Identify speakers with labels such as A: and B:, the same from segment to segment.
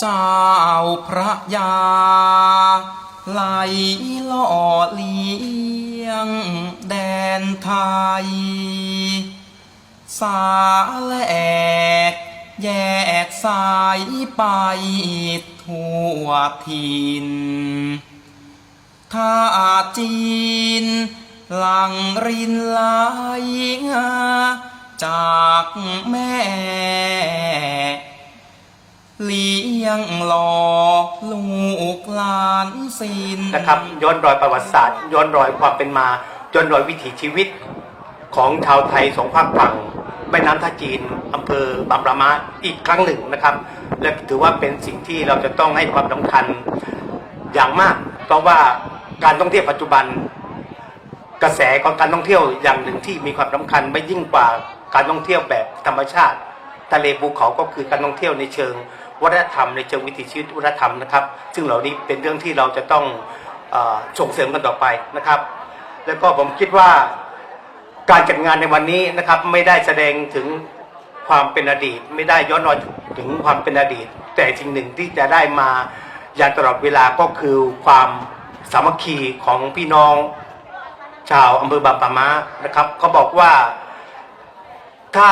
A: เจ้าพระยา ไหลล่อเลี้ยงแดนไทย สาแหลก แยกสายไปทั่วทินถ้าจีน หลังรินไหลจากแม่ลี ยงหลอกลูกหลานสิน
B: นะครับย้อนรอยประวัติศาสตร์ ย้อนรอยความเป็นมาย้อนรอยวิถีชีวิต ของชาวไทยสองภาคฝั่งแม่น้ำท่าจีนอำเภอบางปะมาอีกครั้งหนึ่งนะครับ และถือว่าเป็นสิ่งที่เราจะต้องให้ความสำคัญอย่างมาก เพราะว่าการท่องเที่ยวปัจจุบัน กระแสของการท่องเที่ยวอย่างหนึ่งที่มีความสำคัญไม่ยิ่งกว่าการท่องเที่ยวแบบธรรมชาติ ทะเลภูเขาก็คือการท่องเที่ยวในเชิง วัฒนธรรมในเชิงวิถีชีวิตวัฒนธรรมนะครับ ซึ่งเหล่านี้เป็นเรื่องที่เราจะต้องอส่งเสริมกันต่อไปนะครับ แล้วก็ผมคิดว่าการจัดงานในวันนี้นะครับไม่ได้แสดงถึงความเป็นอดีต ไม่ได้ย้อนรอยถึงความเป็นอดีต แต่สิ่งหนึ่งที่จะได้มาอย่างตลอดเวลาก็คือความสามัคคีของพี่น้องชาวอำเภอบางปะมานะครับเขาบอกว่าถ้า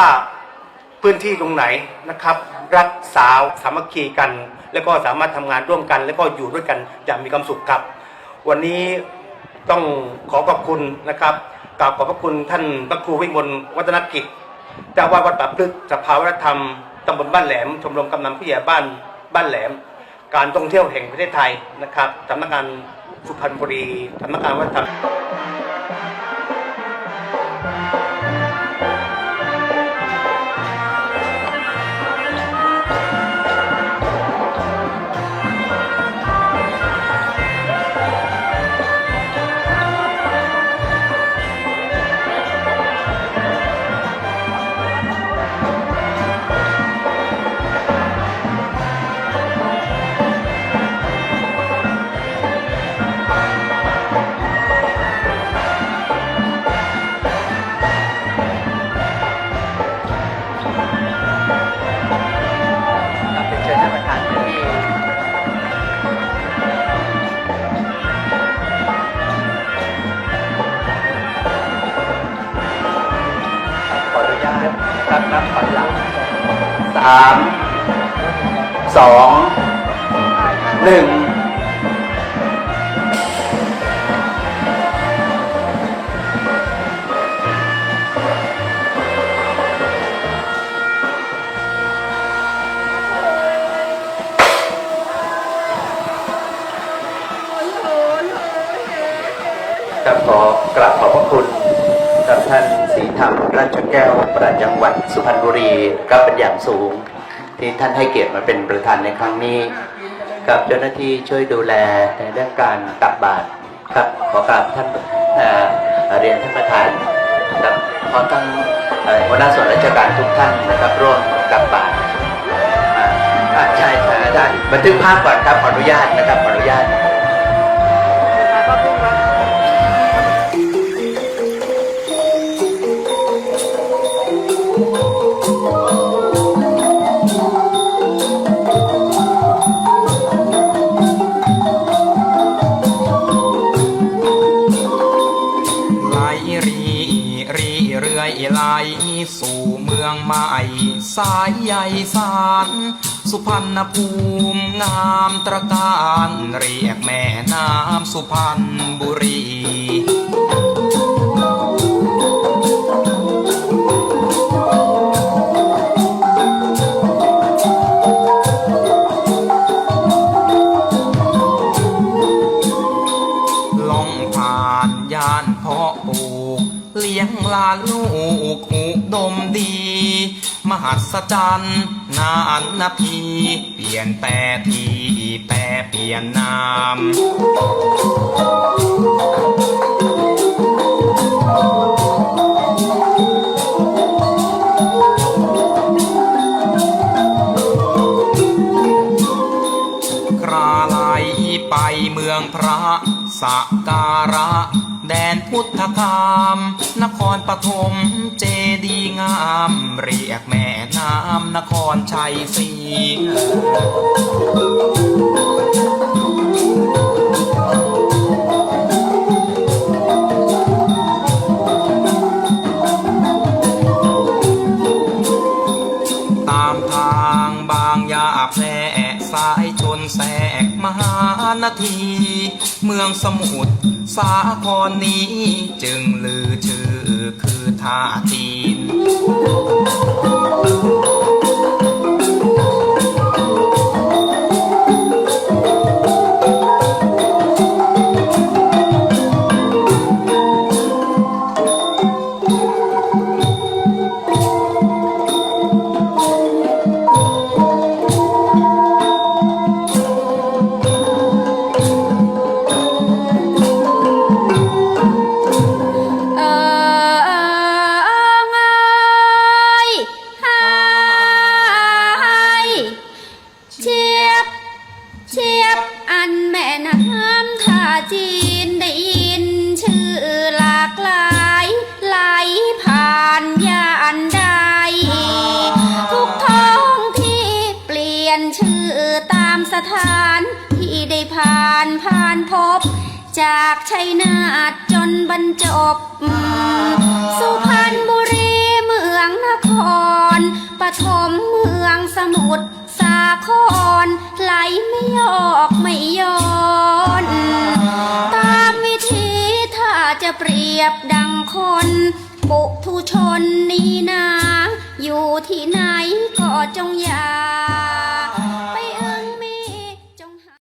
B: พื้นที่ตรงไหนนะครับ รักษาสามัคคีกัน แล้วก็สามารถทำงานร่วมกัน แล้วก็อยู่ด้วยกันอย่างมีความสุขครับ วันนี้ต้องขอขอบคุณนะครับกราบขอบพระคุณท่านพระครูวิมลวัฒนกิจเจ้าอาวาดวัดป่าพฤกษ์สภาวัฒนธรรมตำบลบ้านแหลม ชมรมกำนันผู้ใหญ่บ้านบ้านแหลม การท่องเที่ยวแห่งประเทศไทยนะครับสำนักงานสุพรรณบุรีสำนักงานวัฒนธรรม
C: นะครับนับถอยหลังสามสองหนึ่งครับขอกราบขอบพระคุณ กับท่านศรีธรรมราชแก้วปราชจังหวัดสุพรรณบุรีก็เป็นอย่างสูง ที่ท่านให้เกียรติมาเป็นประธานในครั้งนี้ กับเจ้าหน้าที่ช่วยดูแลในเรื่องการตักบาตรครับขอกราบท่านเอ่อเรียนท่านประธานครับขอทั้งเอ่อหัวหน้าส่วนราชการทุกท่านนะครับร่วมตักบาตรอ่าอ่ใช่ใช่ได้บันทึกภาพก่อนครับขออนุญาตนะครับขออนุญาต
A: สายใหญ่สารสุพรรณภูมิงามตระการเรียกแม่น้ำสุพรรณบุรีล่องผ่านย่านเพาะปลูกเลี้ยงหลานลูกอุดมดี มหัศจรรย์นานนาพีเปลี่ยนแต่ทีแปรเปลี่ยนนามคราไลไปเมืองพระสักการะ แดนพุทธคาม นครปฐมเจดีงาม เรียกแม่น้ำนครชัยศรีตามทางบางยาแพร่สายชนแสกมหานาที เมืองสมุทรสาครนี้ จึงลือชื่อคือท่าจี
D: น ผ่านพบ จากชัยนาทจนบรรจบ สุพรรณบุรีเมืองนครปฐมเมืองสมุทรสาคร ไหลไม่ยอกไม่ย้อนตามวิธีถ้าจะเปรียบดังคนปุถุชนนี้นา อยู่ที่ไหนก็จงอย่า